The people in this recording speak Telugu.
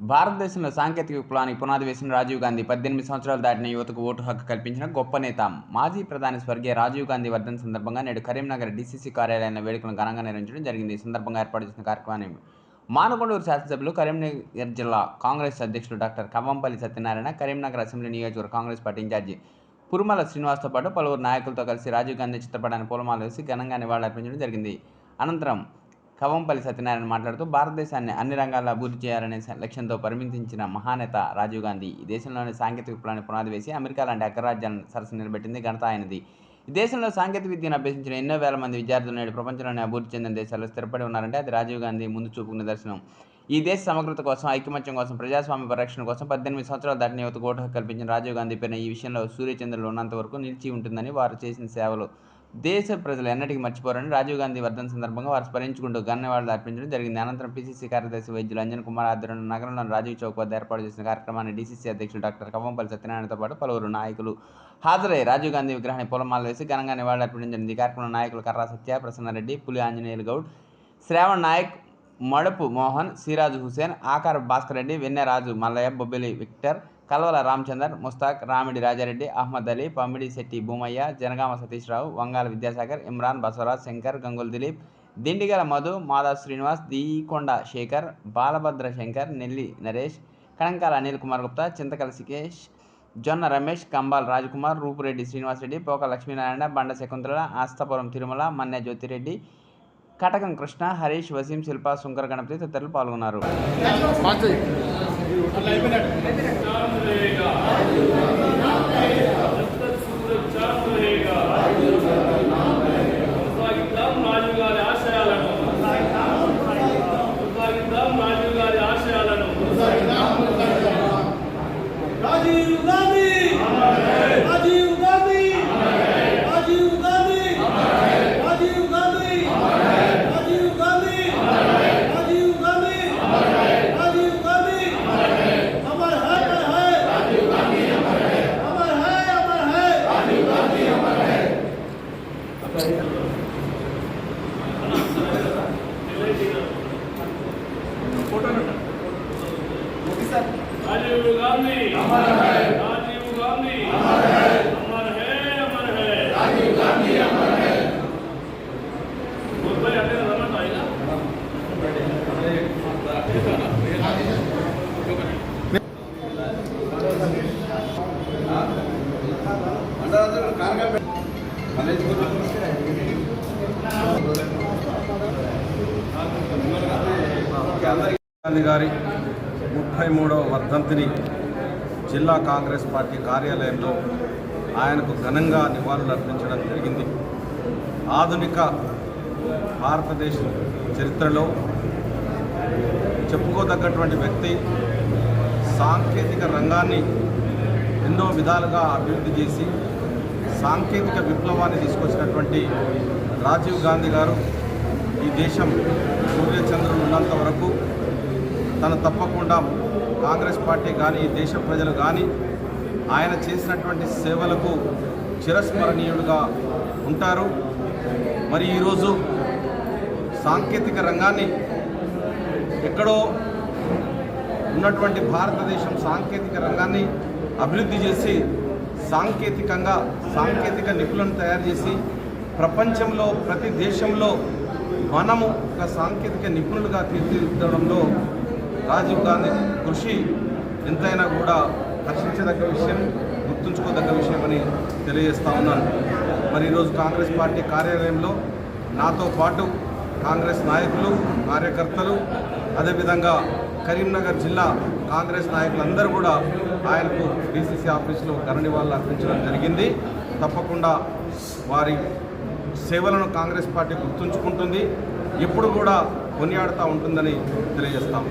భారతదేశంలో సాంకేతిక విప్లవానికి పునాది వేసిన రాజీవ్ గాంధీ పద్దెనిమిది సంవత్సరాలు దాటిన యువతకు ఓటు హక్కు కల్పించిన గొప్ప నేత. మాజీ ప్రధాని స్వర్గీయ రాజీవ్ గాంధీ వర్ధన సందర్భంగా నేడు కరీంనగర్ డీసీసీ కార్యాలయంలో వేడుకలను ఘనంగా నిర్వహించడం జరిగింది. ఈ సందర్భంగా ఏర్పాటు చేసిన కార్యక్రమాన్ని మానకొండూరు శాసనసభ్యులు కరీంనగర్ జిల్లా కాంగ్రెస్ అధ్యక్షుడు డాక్టర్ కవ్వంపల్లి సత్యనారాయణ కరీంనగర్ అసెంబ్లీ నియోజకవర్గ Congress party in charge Purumala శ్రీనివాస్తో పాటు పలువురు నాయకులతో కలిసి రాజీవ్ గాంధీ చిత్రపటాన్ని పూలమాల వేసి ఘనంగా నివాళులర్పించడం జరిగింది. అనంతరం కవంపల్లి సత్యనారాయణ మాట్లాడుతూ భారతదేశాన్ని అన్ని రంగాల్లో అభివృద్ధి చేయాలనే లక్ష్యంతో పరిమితించిన మహానేత రాజీవ్ గాంధీ ఈ దేశంలోని సాంకేతిక విప్లవాన్ని పునాది వేసి అమెరికా లాంటి అగ్రరాజ్యాన్ని సరస్సు నిలబెట్టింది ఘనత ఆయనది. ఈ దేశంలో సాంకేతిక విద్యను అభ్యసించిన ఎన్నో వేల మంది విద్యార్థులు నేడు ప్రపంచంలోని అభివృద్ధి చెందిన దేశాల్లో స్థిరపడి ఉన్నారంటే అది రాజీవ్ గాంధీ ముందు చూపుకు నిదర్శనం ఈ దేశ సమగ్రత కోసం ఐకమత్యం కోసం ప్రజాస్వామ్య పరిరక్షణ కోసం పద్దెనిమిది సంవత్సరాలు దాటిన యువతకు ఓటు హక్కు కల్పించిన రాజీవ్ గాంధీ పేరున ఈ విషయంలో సూర్యచంద్రులు ఉన్నంత వరకు నిలిచి ఉంటుందని వారు చేసిన సేవలు. దేశ ప్రజలు ఎన్నటికీ మర్చిపోరని రాజీవ్ గాంధీ వర్ధన సందర్భంగా వారు స్మరించుకుంటూ ఘన్యవాదాలు అర్పించడం జరిగింది. అనంతరం పీసీసీ కార్యదర్శి వైద్యులు అంజన్ కుమార్ ఆధ్వర్యంలో నగరంలోని రాజీవ్ చౌక్ వద్ద ఏర్పాటు చేసిన కార్యక్రమాన్ని డీసీసీ అధ్యక్షులు డాక్టర్ కవ్వంపల్లి సత్యనారాయణతో పాటు పలువురు నాయకులు హాజరై రాజీవ్ గాంధీ విగ్రహాన్ని పూలమాల వేసి ఘనంగా నివాళులర్పించడం జరిగింది. ఈ కార్యక్రమంలో నాయకులు కర్రా సత్య ప్రసన్నారెడ్డి పులి ఆంజనేయులు గౌడ్ శ్రావణ్ నాయక్ మడపు మోహన్ సిరాజ్ హుసేన్ ఆకార భాస్కర్ రెడ్డి వెన్నెరాజు మల్లయ్య బొబ్బిలి విక్టర్ కల్వల రామచందర్ ముస్తాక్ రామిడి రాజారెడ్డి అహ్మద్ అలీ పమ్మిడి శెట్టి భూమయ్య జనగామ సతీష్ రావు వంగాల విద్యాసాగర్ ఇమ్రాన్ బసవరాజ్ శంకర్ గంగుల్ దిలీప్ దిండిగల మధు మాధవ్ శ్రీనివాస్ దీకొండ శేఖర్ బాలభద్ర శంకర్ నెల్లి నరేష్ కణంకాల అనిల్ కుమార్ గుప్తా చింతకల సికేష్ జొన్న రమేష్ కంబాల్ రాజకుమార్ రూపురెడ్డి శ్రీనివాసరెడ్డి పోక లక్ష్మీనారాయణ బండ శకుంతల ఆస్తాపురం తిరుమల మన్నె జ్యోతిరెడ్డి కటకం కృష్ణ హరీష్ వసీం శిల్ప శంకర్ గణపతి తదితరులు పాల్గొన్నారు కొనసాగిద్దాం రాజీవ్ గారి ఆశయాలను కొనసాగిద్దాం రాజీవ్ గారి ఆశయాలను రాజీవ్ గాంధీ రాజీవ్ గాంధీ రాజీవ్ గాంధీ రాజీవ్ గాంధీ రాజీవ్ గాంధీ రాజీవ్ గాంధీ రాజీవ్ గాంధీ అమర్ హై అమర్ హై రాజీవ్ గాంధీ అమర్ హై అమర్ హై అమర్ హై రాజీవ్ గాంధీ అమర్ హై గాంధీ గారి ముప్పై మూడవ వర్ధంతిని జిల్లా కాంగ్రెస్ పార్టీ కార్యాలయంలో ఆయనకు ఘనంగా నివాళులు అర్పించడం జరిగింది. ఆధునిక భారతదేశ చరిత్రలో చెప్పుకోదగ్గటువంటి వ్యక్తి సాంకేతిక రంగాన్ని ఎన్నో విధాలుగా అభివృద్ధి చేసి సాంకేతిక విప్లవాన్ని తీసుకొచ్చినటువంటి రాజీవ్ గాంధీ గారు ఈ దేశం సూర్యచంద్రులు ఉన్నంత వరకు తను తప్పకుండా కాంగ్రెస్ పార్టీ కానీ ఈ దేశ ప్రజలు కానీ ఆయన చేసినటువంటి సేవలకు చిరస్మరణీయుడుగా ఉంటారు. మరి ఈరోజు సాంకేతిక రంగాన్ని ఎక్కడో ఉన్నటువంటి భారతదేశం సాంకేతిక రంగాన్ని అభివృద్ధి చేసి సాంకేతికంగా సాంకేతిక నిపుణులను తయారు చేసి ప్రపంచంలో ప్రతి దేశంలో మనము ఒక సాంకేతిక నిపుణులుగా తీర్చిదిద్దడంలో రాజీవ్ గాంధీ కృషి ఎంతైనా కూడా హర్షించదగ్గ విషయం గుర్తుంచుకోదగ్గ విషయం అని తెలియజేస్తా ఉన్నాను. మరి ఈరోజు కాంగ్రెస్ పార్టీ కార్యాలయంలో నాతో పాటు కాంగ్రెస్ నాయకులు కార్యకర్తలు అదేవిధంగా కరీంనగర్ జిల్లా కాంగ్రెస్ నాయకులందరూ కూడా ఆయనకు డీసీసీ ఆఫీసులో ఘన నివాళులు అర్పించడం జరిగింది. తప్పకుండా వారి సేవలను కాంగ్రెస్ పార్టీ గుర్తుంచుకుంటుంది. ఎప్పుడు కూడా కొనియాడుతూ ఉంటుందని తెలియజేస్తాము